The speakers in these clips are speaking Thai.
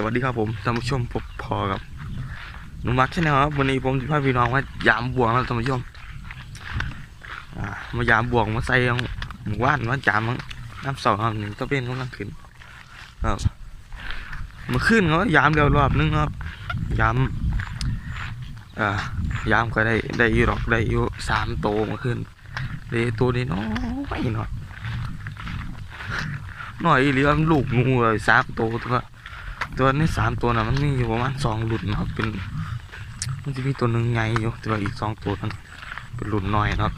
สวัสดีครับผมท่านผู้ชมพบพอกับหนุมักใช่ไหมครับวันนี้ผมจะพาพี่น้องมายามบวงครับท่านผู้ชมมายามบวงมาใส่หมู่บ้านมาจามน้ำสองครับหนึ่งก็เป็นกำลังขึ้นครับมาขึ้นเขายามเดียวรอบนึงครับยามยามก็ได้ได้อยู่หรอกได้อยู่สามโตมาขึ้นได้ตัวนี้น้อยหน่อยหน่อยอีหรือว่าลูกงูเลยสามโตตัว ตัวนี้สามตัวนะมันมีอยู่ประมาณสองหลุดนะครับเป็นมันจะมีตัวหนึ่งไงอยู่แต่ว่าอีกสองตัวนั้นเป็นหลุดหน้อยนะครับ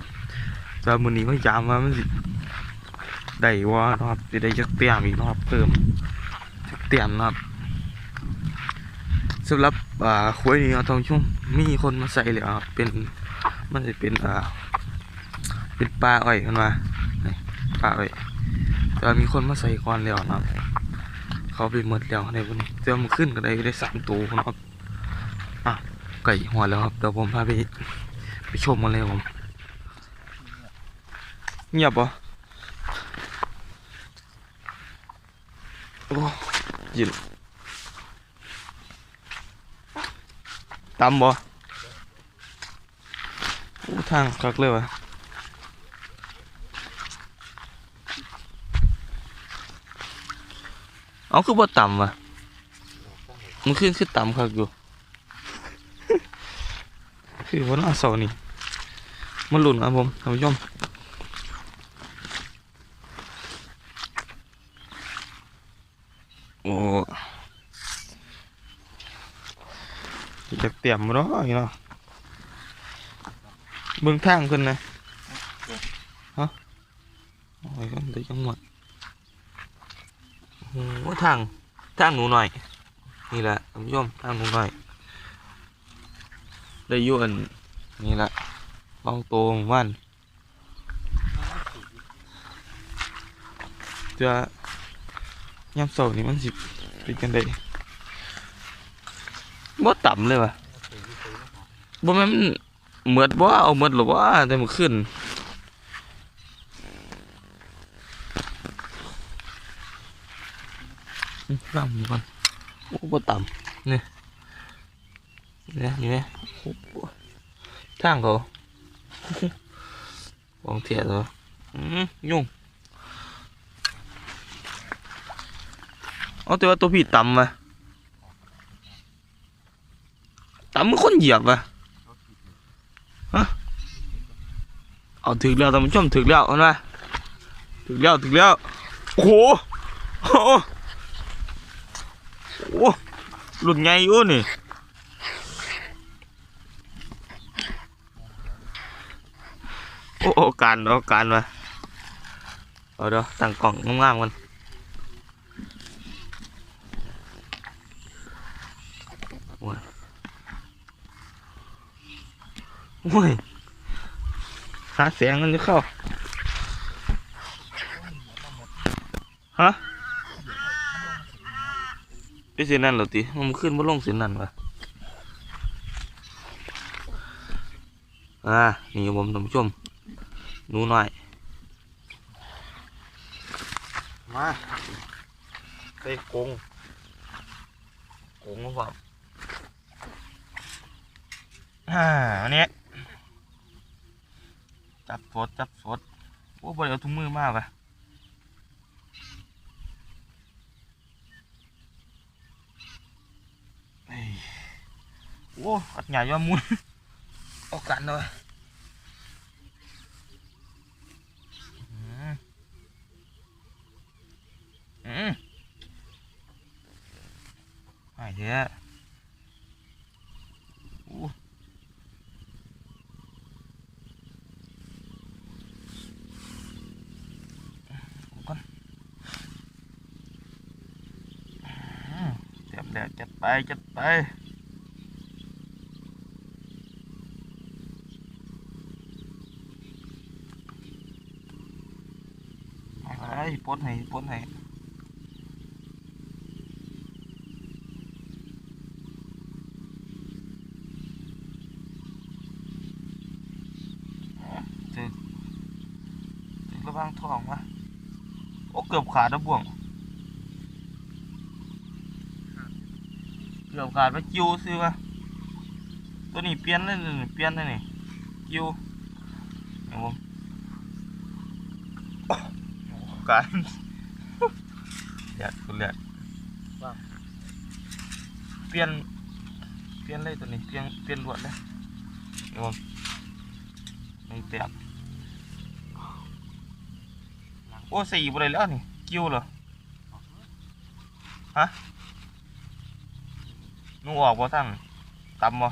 แต่มือนี้พยายามว่ามันได้ว่านะครับจะได้จักเตรียมอีกนะครับเพิ่มจักเตรียมนะครับสำหรับอ่าคุยนี้เราต้องช่วงมีคนมาใส่เลยครับเป็นมันจะเป็นอ่าเป็นปลาอ้อยขึ้นมาปลาอ้อยแต่มีคนมาใส่ก่อนแล้วนะครับ เขาไปหมดแล้วในวันนี้เจอมันขึ้นก็ได้ได้สามตัวนะครับอะไก่หัวแล้วครับเดี๋ยวผมพาไปไปชมกันเลยครับผมเงียบปะโอ้ยินตำบ่ทางคักเลยวะ เอาคือบ่ต่ำวะมันขึ้นคือต่ำคักอยู่ คือวันอาเสาร์นี่มันหลุนครับผมท่านผู้ชมโอ้จะเตรียมมาเนาะอีเนาะเบิ่งทางขึ้นนะฮะโอ้ยกันได้จังหวะ โอ้โหทางทางหนูหน่อย นี่แหละท่านผู้ชมทางหนูหน่อย ได้อยุ่อันนี่แหละลองโตของมันจะยามเสาร์นี่มันสิเป็นกันได้บ่ต่ำเลยวะบ่แม่นมันเหมือดบ่เอาเหมือดหรอว่าแต่มันขึ้นอืม ร่ำก่อนโอ้บ่ต่ำนี่เนี่ยนี่ไหมทางเขาวางเทียดเหรออืมยุ่งเอาแต่ว่าตัวพี่ต่ำมาต่ำมันคนเหยียบวะฮะเอาถึงแล้วท่านผู้ชมถึงแล้วเห็นไหมถึงแล้วถึงแล้วโอ้โห โอ้หลุดไงอยู่นี่โอ้โอ้การเอาการมาเอาเดี๋ยวตั้งกล่องงามๆกันโอ้ยโอ้ยหาเสียงกันจะเข้าฮะ เสียนั่นเหรอติมันขึ้นมาลงเสียนั่นวะอ่า นี่ผมท่านผู้ชมหนูหน่อย มาไปกงกงมาบอ่าอันนี้จับสดจับสดโอ้บริเอาถุงมือมากอะเอ้ย โอ้อัดใหญ่ยอดมุนเอากันเลย อืม ไอ้เหี้ยอู้เอาก่อนไปปไปปลดให้ปลดให้ถึงระวังท้องวะโอ้เกือบขาดแล้วบ่วง เกือบขาดไปจิ้วซื้อวะตัวนี้เปลี่ยนเลยเปลี่ยนเลยนี่จิ้วครับผม การเลียดคุณเลียดเปลี่ยน เปลี่ยนเลยตัวนี้ เปลี่ยน เปลี่ยนลวดเลยครับผมไม่เปลี่ยนโอ้สี่บ่ได้แล้วนี่จิวเหรอนุ่งออกบ่ทั้งตำบ่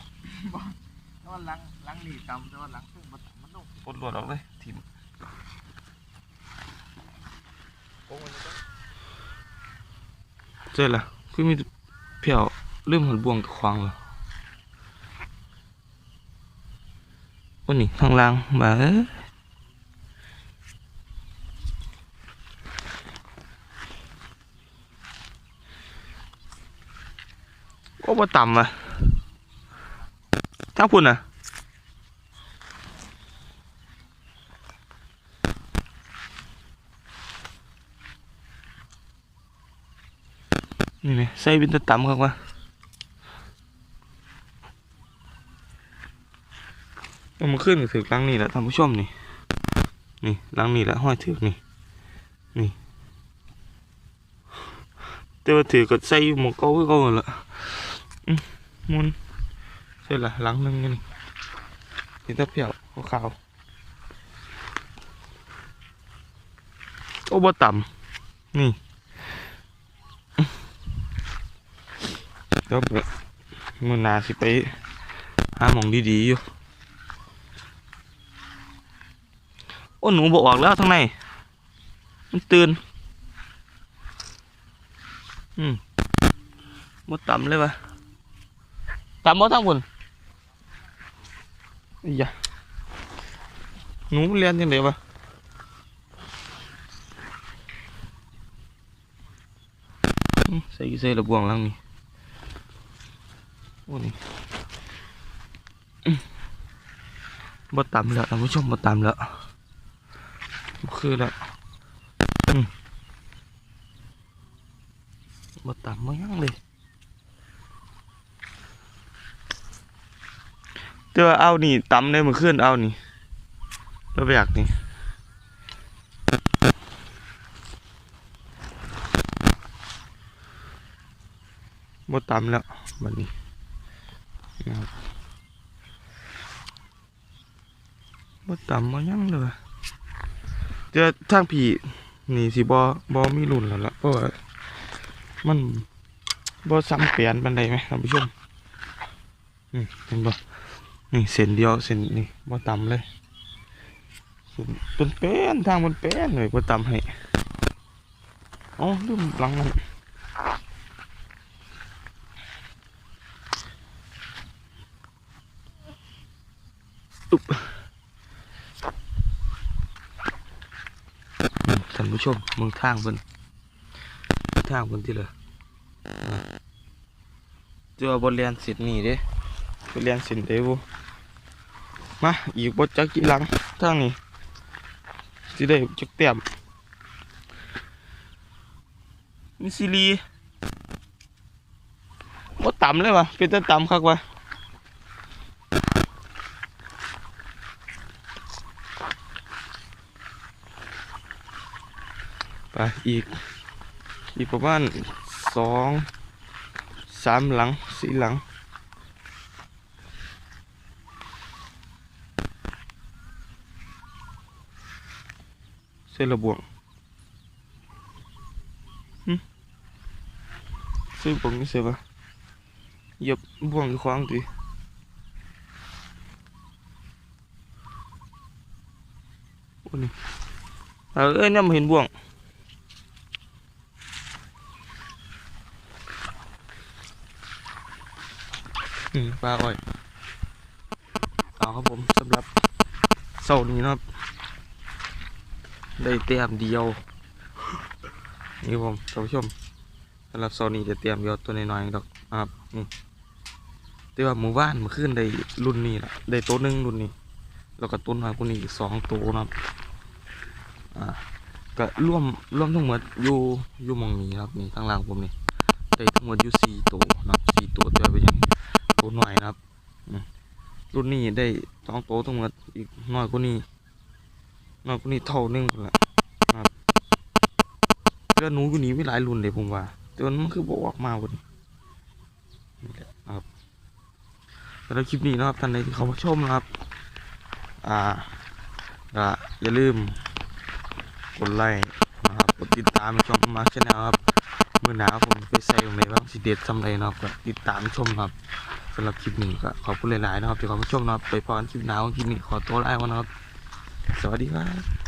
แต่ว่าหลังหลังนี่ตำแต่ว่าหลังซึ่งมันต่ำมันลงปลดลวดออกเลยทิ่ม โอ้ยมันก็ เจ๊ล่ะคือมีเพียวเริ่มหันบวงกับควางแล้ววันนี้ข้างล่างมาเอ้ยก็บ่ต่ำอะทั้งพุ่นอะ นี่ไง ใส่เป็นตะต่ำครับว่าเอามาขึ้นถือลังนี่แหละท่านผู้ชมนี่นี่ลังนี่แหละห้อยถือนี่นี่แต่ว่าถือก็ใส่หมองเก้าคือเก้าละมุนใช่ละหลังหนึงนี่นี่ตะเพียวขาวๆโอ้บ่ต่ำนี่ เดี๋ยวมือนาสิไปหาหมองดีๆอยู่ โอ้หนูบอกออกแล้วทางใน มันตื่น อืมมดต่ำเลยวะต่ำบ่ทั้งบนอีหยะหนูเรียนยังไงวะอืมใส่ใส่ระบวงหลังนี่ โอ้นี่บ่ต่ำแล้วท่านผู้ชมบ่ต่ำแล้วคือแล้วบ่ต่ำบ่ยังเลยแต่ว่าเอานี่ต่ำได้มื่อคืนเอานี่แล้วไปอยากนี่บ่ต่ำแล้วบัดนี้ นะครับบ่ต่ำบ่ยังเลยเจอทางผีนี่สิบ่บ่มีรุ่นแล้วล่ะเพราะว่ามันบ่ซ้ำเปลี่ยนปานใดไหมท่านผู้ชมอืมเห็นบ่นี่เส้นเดียวเส้นนี่บ่ต่ำเลยเส้นเป็นเป็นทางมันเป็นเลยบ่ต่ำให้อ๋อลืมหลังมัน อุ๊บท่านผู้ชมเมืองทางเพิ่นทางเพิ่นที่เลยเจอบทเรียนสิทธิ์นี่เด้บทเรียนสิทธิ์เด้บุมาอีกบทจักกี่หลังทางนี้สิได้จักเต็มมีซีรีส์บ่ต่ำเลยวะเป็นแต่ต่ำคักวะ ไปอีก อีกประมาณสองสามหลังสี่หลังเส้นระบวงเส้นบวงนี่เสียปะเหยียบบวงอยู่ขวางตีอ้นี่เอ้ยเนี่ยมาเห็นบวง ปลาอ้อยเอาครับผมสำหรับเสาร์นี้นะครับ ได้เตรียมเดียว นี่ผมท่านผู้ชมสำหรับเสาร์นี้จะเตรียมเดียวตัวน้อยๆดอกนะครับนี่แต่ว่าหมู่บ้านมื่อคืนได้รุ่นนี้แหละได้ตัวหนึ่งรุ่นนี้ แล้วก็ต้นน้อยกว่านี้อีกสองตัวนะครับอ่าก็ร่วมร่วมทั้งหมดอยู่อยู่มองนี้ครับนี่ข้างล่างผมนี่ได้ทั้งหมดอยู่สี่ตัวนะครับสี่ตัวตัวเป็นอย่าง ตัวหน่อยนะครับรุ่นนี้ได้สองตัวทั้งหมดอีกน้อยกว่านี้น้อยกว่านี้เท่านึงพุ่นละครับแล้วหนูอยู่นี่มีหลายรุ่นเลยผมว่าแต่ว่ามันคือบอกออกมาบนนี่แหละครับสำหรับคลิปนี้นะครับท่านใดที่เขามาชมนะครับ อ่าก็อย่าลืมกดไลค์นะครับกดติดตามช่องมาร์คชแนลครับ มือหนาวผมไปใส่ลงในบ้างสิเด็ดทำไรนะครับก็ติดตามชมครับสำหรับคลิปนี้ก็ขอบคุณหลายๆนะครับที่เขามาชมนะครับไปพรคลิปหนาวคลิปนี้ขอตัวลาก่อนนะครับสวัสดีครับ